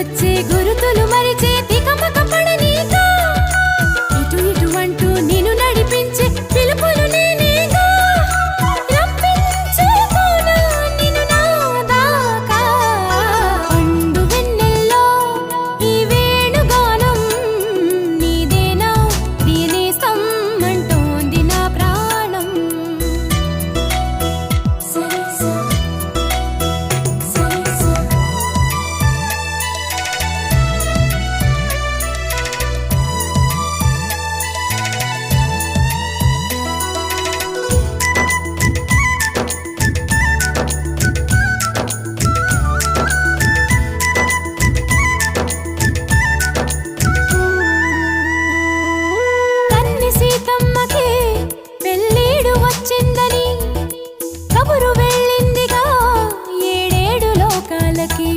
వచ్చే గురుతు కబురు వెళ్ళిందిగా ఏడేడు లోకాలకి.